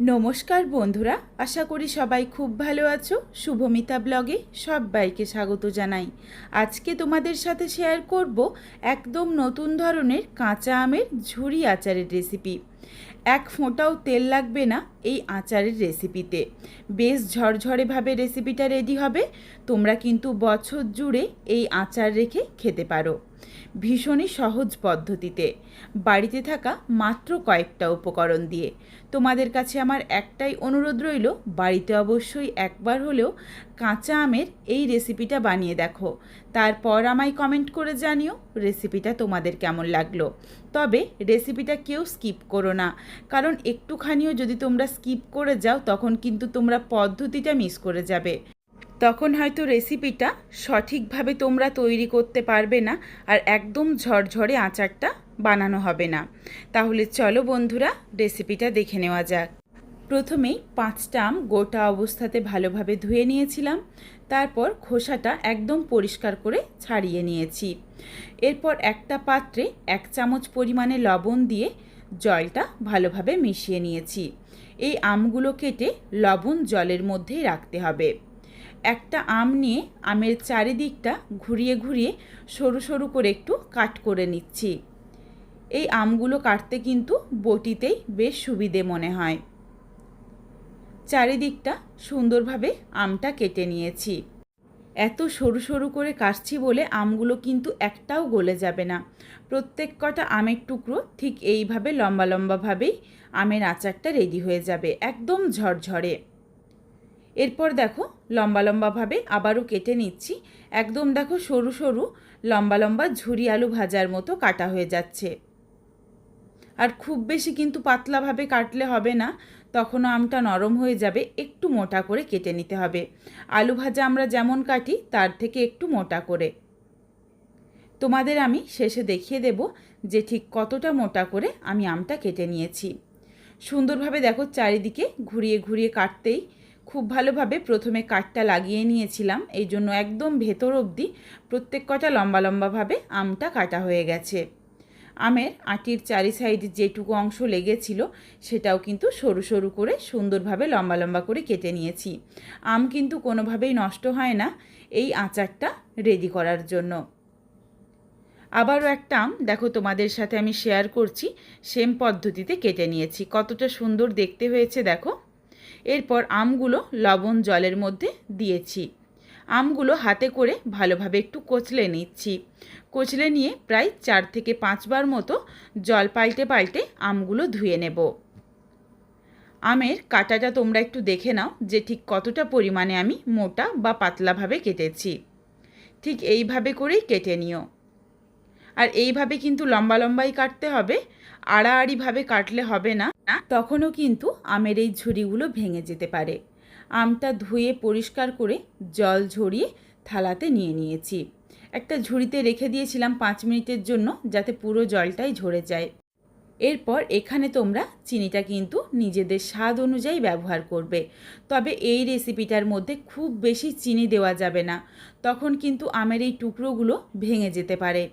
নমস্কার বন্ধুরা, আশা করি সবাই খুব ভালো আছো। শুভমিতা ব্লগে সবাইকে স্বাগত জানাই। আজকে তোমাদের সাথে শেয়ার করব একদম নতুন ধরনের কাঁচা আমের ঝুরি আচারের রেসিপি এক ফোঁটাও তেল লাগবে না এই আচারের রেসিপিতে। বেশ ঝরঝরেভাবে রেসিপিটা রেডি হবে। তোমরা কিন্তু বছর জুড়ে এই আচার রেখে খেতে পারো। ভীষণই সহজ পদ্ধতিতে। বাড়িতে থাকা মাত্র কয়েকটা উপকরণ দিয়ে। তোমাদের কাছে আমার একটাই অনুরোধ রইল, বাড়িতে অবশ্যই একবার হলেও কাঁচা আমের এই রেসিপিটা বানিয়ে দেখো। তারপর আমায় কমেন্ট করে জানিও রেসিপিটা তোমাদের কেমন লাগল। তবে রেসিপিটা কেউ স্কিপ করো না। কারণ একটুখানিও যদি তোমরা স্কিপ করে যাও, তখন কিন্তু তোমরা পদ্ধতিটা মিস করে যাবে। তখন হয়তো রেসিপিটা সঠিকভাবে তোমরা তৈরি করতে পারবে না আর একদম ঝরঝরে আচারটা বানানো হবে না। তাহলে চলো বন্ধুরা রেসিপিটা দেখে নেওয়া যাক। প্রথমেই পাঁচটা আম গোটা অবস্থাতে ভালোভাবে ধুয়ে নিয়েছিলাম। তারপর খোসাটা একদম পরিষ্কার করে ছাড়িয়ে নিয়েছি। এরপর একটা পাত্রে এক চামচ পরিমাণে লবণ দিয়ে জলটা ভালোভাবে মিশিয়ে নিয়েছি। এই আমগুলো কেটে লবণ জলের মধ্যেই রাখতে হবে। একটা আম নিয়ে আমের চারিদিকটা ঘুরিয়ে ঘুরিয়ে সরু সরু করে একটু কাট করে নিচ্ছি। এই আমগুলো কাটতে কিন্তু বটিতেই বেশ সুবিধে মনে হয়। চারিদিকটা সুন্দরভাবে আমটা কেটে নিয়েছি। এত সরু সরু করে কাটছি বলে আমগুলো কিন্তু একটাও গলে যাবে না। প্রত্যেক কটা আমের টুকরো ঠিক এইভাবে লম্বা লম্বাভাবেই আমের আচারটা রেডি হয়ে যাবে, একদম ঝরঝরে। এরপর দেখো লম্বা লম্বাভাবে আবারও কেটে নিচ্ছি। একদম দেখো সরু সরু লম্বা লম্বা ঝুরি আলু ভাজার মতো কাটা হয়ে যাচ্ছে। আর খুব বেশি কিন্তু পাতলাভাবে কাটলে হবে না। তখনও আমটা নরম হয়ে যাবে, একটু মোটা করে কেটে নিতে হবে। আলু ভাজা আমরা যেমন কাটি, তার থেকে একটু মোটা করে। তোমাদের আমি শেষে দেখিয়ে দেব যে ঠিক কতটা মোটা করে আমি আমটা কেটে নিয়েছি। সুন্দরভাবে দেখো চারিদিকে ঘুরিয়ে ঘুরিয়ে কাটতেই খুব ভালোভাবে প্রথমে কাঠটা লাগিয়ে নিয়েছিলাম, এই জন্য একদম ভেতর অবধি প্রত্যেক কটা লম্বা লম্বাভাবে আমটা কাটা হয়ে গেছে। আমের আটির চারি সাইড যেটুকু অংশ লেগেছিল, সেটাও কিন্তু সরু সরু করে সুন্দরভাবে লম্বা লম্বা করে কেটে নিয়েছি। আম কিন্তু কোনোভাবেই নষ্ট হয় না, এই আচারটা রেডি করার জন্য। আবারও একটা আম, দেখো তোমাদের সাথে আমি শেয়ার করছি সেম পদ্ধতিতে কেটে নিয়েছি। কতটা সুন্দর দেখতে হয়েছে, দেখো। এরপর আমগুলো লবণ জলের মধ্যে দিয়েছি। আমগুলো হাতে করে ভালোভাবে একটু কচলে নিচ্ছি। কচলে নিয়ে প্রায় চার থেকে পাঁচবার মতো জল পাল্টে পাল্টে আমগুলো ধুয়ে নেব। আমের কাটাটা তোমরা একটু দেখে নাও যে ঠিক কতটা পরিমাণে আমি মোটা বা পাতলাভাবে কেটেছি। ঠিক এইভাবে করেই কেটে নিও। আর এইভাবে কিন্তু লম্বা লম্বাই কাটতে হবে, আড়াআড়িভাবে কাটলে হবে না, তখনও কিন্তু আমের এই ঝুড়িগুলো ভেঙে যেতে পারে। আমটা ধুয়ে পরিষ্কার করে জল ঝরিয়ে থালাতে নিয়ে নিয়েছি। একটা ঝুড়িতে রেখে দিয়েছিলাম পাঁচ মিনিটের জন্য যাতে পুরো জলটাই ঝরে যায়। এরপর এখানে তোমরা চিনিটা কিন্তু নিজেদের স্বাদ অনুযায়ী ব্যবহার করবে। তবে এই রেসিপিটার মধ্যে খুব বেশি চিনি দেওয়া যাবে না। তখন কিন্তু আমের এই টুকরোগুলো ভেঙে যেতে পারে।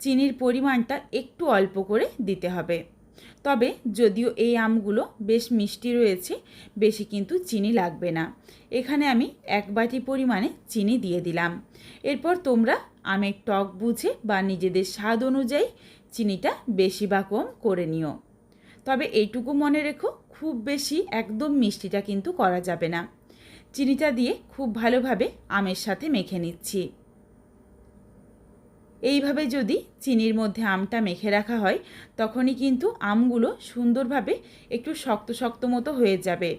চিনির পরিমাণটা একটু অল্প করে দিতে হবে। তবে যদিও এই আমগুলো বেশ মিষ্টি রয়েছে, বেশি কিন্তু চিনি লাগবে না। এখানে আমি এক বাটি পরিমাণে চিনি দিয়ে দিলাম। এরপর তোমরা আমের টক বুঝে বা নিজেদের স্বাদ অনুযায়ী চিনিটা বেশি বা কম করে নিও। তবে এইটুকু মনে রেখো, খুব বেশি একদম মিষ্টিটা কিন্তু করা যাবে না। চিনিটা দিয়ে খুব ভালোভাবে আমের সাথে মেখে নিচ্ছি। এইভাবে যদি চিনির মধ্যে আমটা মেখে রাখা হয়, তখনই কিন্তু আমগুলো সুন্দরভাবে একটু শক্ত শক্ত মতো হয়ে যাবে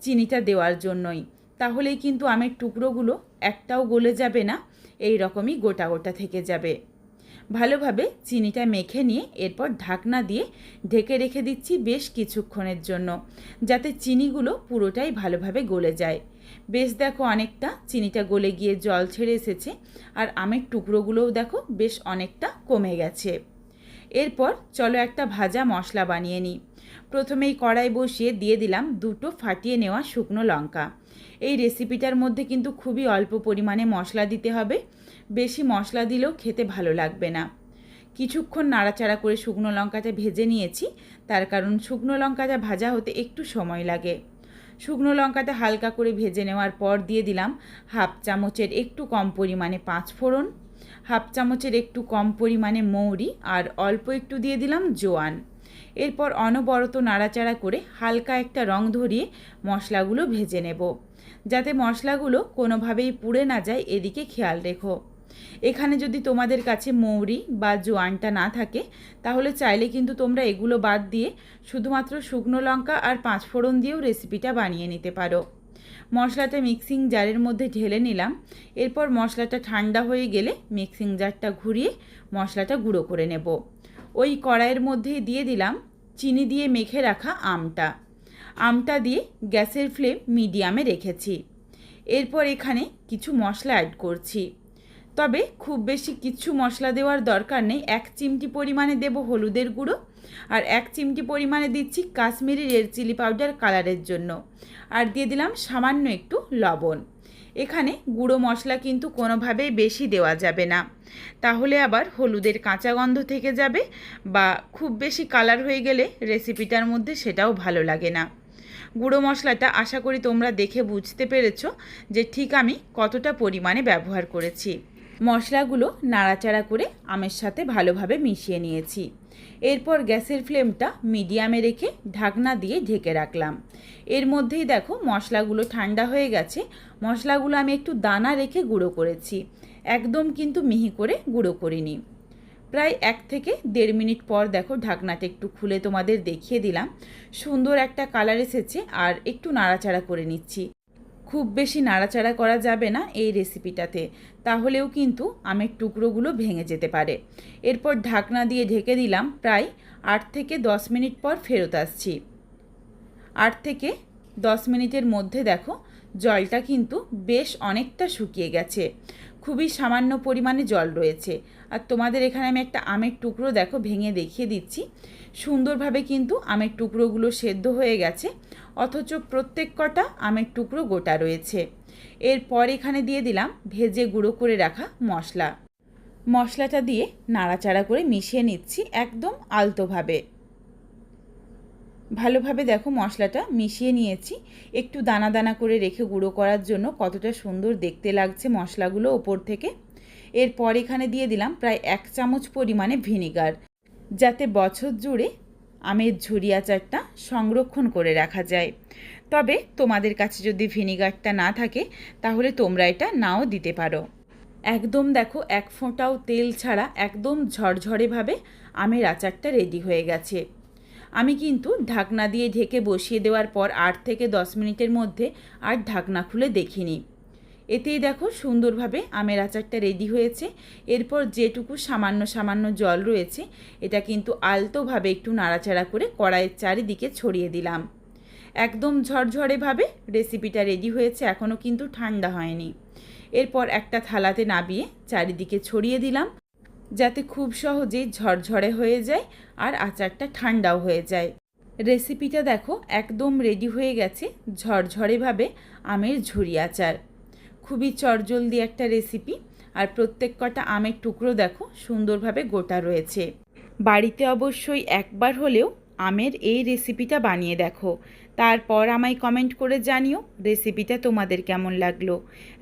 চিনিটা দেওয়ার জন্যই। তাহলেই কিন্তু আমের টুকরোগুলো একটাও গলে যাবে না এই রকমই গোটা গোটা থেকে যাবে। ভালোভাবে চিনিটা মেখে নিয়ে এরপর ঢাকনা দিয়ে ঢেকে রেখে দিচ্ছি বেশ কিছুক্ষণের জন্য, যাতে চিনিগুলো পুরোটাই ভালোভাবে গলে যায়। বেশ দেখো অনেকটা চিনিটা গলে গিয়ে জল ছেড়ে এসেছে, আর আমের টুকরোগুলোও দেখো বেশ অনেকটা কমে গেছে। এরপর চলো একটা ভাজা মশলা বানিয়ে নিই। প্রথমেই কড়াই বসিয়ে দিয়ে দিলাম দুটো ফাটিয়ে নেওয়া শুকনো লঙ্কা। এই রেসিপিটার মধ্যে কিন্তু খুবই অল্প পরিমাণে মশলা দিতে হবে। বেশি মশলা দিলেও খেতে ভালো লাগবে না। কিছুক্ষণ নাড়াচাড়া করে শুকনো লঙ্কাটা ভেজে নিয়েছি। তার কারণ শুকনো লঙ্কাটা ভাজা হতে একটু সময় লাগে। শুকনো লঙ্কাটা হালকা করে ভেজে নেওয়ার পর দিয়ে দিলাম হাফ চামচের একটু কম পরিমাণে পাঁচ ফোড়ন, হাফ চামচের একটু কম পরিমাণে মৌরি আর অল্প একটু দিয়ে দিলাম জোয়ান। এরপর অনবরত নাড়াচাড়া করে হালকা একটা রং ধরিয়ে মশলাগুলো ভেজে নেব। যাতে মশলাগুলো কোনোভাবেই পুড়ে না যায়, এদিকে খেয়াল রেখো। এখানে যদি তোমাদের কাছে মৌরি বা জোয়ানটা না থাকে, তাহলে চাইলে কিন্তু তোমরা এগুলো বাদ দিয়ে শুধুমাত্র শুকনো লঙ্কা আর পাঁচ ফোড়ন দিয়েও রেসিপিটা বানিয়ে নিতে পারো। মশলাটা মিক্সিং জারের মধ্যে ঢেলে নিলাম। এরপর মশলাটা ঠান্ডা হয়ে গেলে মিক্সিং জারটা ঘুরিয়ে মশলাটা গুঁড়ো করে নেব। ওই কড়াইয়ের মধ্যেই দিয়ে দিলাম চিনি দিয়ে মেখে রাখা আমটা। আমটা দিয়ে গ্যাসের ফ্লেম মিডিয়ামে রেখেছি। এরপর এখানে কিছু মশলা অ্যাড করছি। তবে খুব বেশি কিছু মশলা দেওয়ার দরকার নেই। এক চিমটি পরিমাণে দেব হলুদের গুঁড়ো আর এক চিমটি পরিমাণে দিচ্ছি কাশ্মীরি রেড চিলি পাউডার কালারের জন্য। আর দিয়ে দিলাম সামান্য একটু লবণ। এখানে গুঁড়ো মশলা কিন্তু কোনোভাবেই বেশি দেওয়া যাবে না। তাহলে আবার হলুদের কাঁচা গন্ধ থেকে যাবে বা খুব বেশি কালার হয়ে গেলে রেসিপিটার মধ্যে সেটাও ভালো লাগে না। গুঁড়ো মশলাটা আশা করি তোমরা দেখে বুঝতে পেরেছ যে ঠিক আমি কতটা পরিমাণে ব্যবহার করেছি। মশলাগুলো নাড়াচাড়া করে আমের সাথে ভালোভাবে মিশিয়ে নিয়েছি। এরপর গ্যাসের ফ্লেমটা মিডিয়ামে রেখে ঢাকনা দিয়ে ঢেকে রাখলাম। এর মধ্যেই দেখো মশলাগুলো ঠান্ডা হয়ে গেছে। মশলাগুলো আমি একটু দানা রেখে গুঁড়ো করেছি। একদম কিন্তু মিহি করে গুঁড়ো করিনি। প্রায় এক থেকে দেড় মিনিট পর দেখো ঢাকনাটা একটু খুলে তোমাদের দেখিয়ে দিলাম। সুন্দর একটা কালার এসেছে আর একটু নাড়াচাড়া করে নিচ্ছি। খুব বেশি নাড়াচাড়া করা যাবে না এই রেসিপিটাতে, তাহলেও কিন্তু আমের টুকরোগুলো ভেঙে যেতে পারে। এরপর ঢাকনা দিয়ে ঢেকে দিলাম প্রায় আট থেকে দশ মিনিট পর ফেরত আসছি। আট থেকে দশ মিনিটের মধ্যে দেখো জলটা কিন্তু বেশ অনেকটা শুকিয়ে গেছে। খুবই সামান্য পরিমাণে জল রয়েছে। আর তোমাদের এখানে আমি একটা আমের টুকরো দেখো, ভেঙে দেখিয়ে দিচ্ছি। সুন্দরভাবে কিন্তু আমের টুকরোগুলো সেদ্ধ হয়ে গেছে, অথচ প্রত্যেক কটা আমের টুকরো গোটা রয়েছে। এরপর এখানে দিয়ে দিলাম ভেজে গুঁড়ো করে রাখা মশলা। মশলাটা দিয়ে নাড়াচাড়া করে মিশিয়ে নিচ্ছি একদম আলতোভাবে। ভালোভাবে দেখো মশলাটা মিশিয়ে নিয়েছি। একটু দানা দানা করে রেখে গুঁড়ো করার জন্য কতটা সুন্দর দেখতে লাগছে মশলাগুলো ওপর থেকে। এরপর এখানে দিয়ে দিলাম প্রায় এক চামচ পরিমাণে ভিনিগার। যাতে বছর জুড়ে আমের ঝুরি আচারটা সংরক্ষণ করে রাখা যায়। তবে তোমাদের কাছে যদি ভিনিগারটা না থাকে, তাহলে তোমরা এটা নাও দিতে পারো। একদম দেখো এক ফোঁটাও তেল ছাড়া একদম ঝরঝরেভাবে আমের আচারটা রেডি হয়ে গেছে। আমি কিন্তু ঢাকনা দিয়ে ঢেকে বসিয়ে দেওয়ার পর আট থেকে দশ মিনিটের মধ্যে আর ঢাকনা খুলে দেখিনি। এতেই দেখো সুন্দরভাবে আমের আচারটা রেডি হয়েছে। এরপর যেটুকু সামান্য সামান্য জল রয়েছে, এটা কিন্তু আলতোভাবে একটু নাড়াচাড়া করে কড়াইয়ের চারিদিকে ছড়িয়ে দিলাম। একদম ঝরঝরেভাবে রেসিপিটা রেডি হয়েছে এখনও কিন্তু ঠান্ডা হয়নি। এরপর একটা থালাতে নাবিয়ে চারিদিকে ছড়িয়ে দিলাম। যাতে খুব সহজেই ঝরঝরে হয়ে যায় আর আচারটা ঠান্ডাও হয়ে যায়। রেসিপিটা দেখো, একদম রেডি হয়ে গেছে ঝরঝরেভাবে আমের ঝুরি আচার। খুবই চটজলদি একটা রেসিপি আর প্রত্যেক কটা আমের টুকরো দেখো, সুন্দরভাবে গোটা রয়েছে। বাড়িতে অবশ্যই একবার হলেও আমের এই রেসিপিটা বানিয়ে দেখো। তারপর আমায় কমেন্ট করে জানিও রেসিপিটা তোমাদের কেমন লাগল।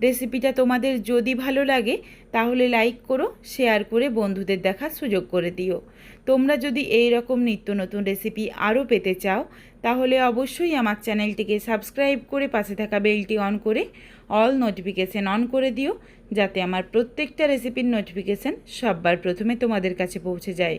রেসিপিটা তোমাদের যদি ভালো লাগে, তাহলে লাইক করো শেয়ার করে বন্ধুদের দেখার সুযোগ করে দিও। তোমরা যদি এই রকম নিত্য নতুন রেসিপি আরও পেতে চাও, তাহলে অবশ্যই আমার চ্যানেলটিকে সাবস্ক্রাইব করে পাশে থাকা বেলটি অন করে অল নোটিফিকেশান অন করে দিও, যাতে আমার প্রত্যেকটা রেসিপির নোটিফিকেশান সববার প্রথমে তোমাদের কাছে পৌঁছে যায়।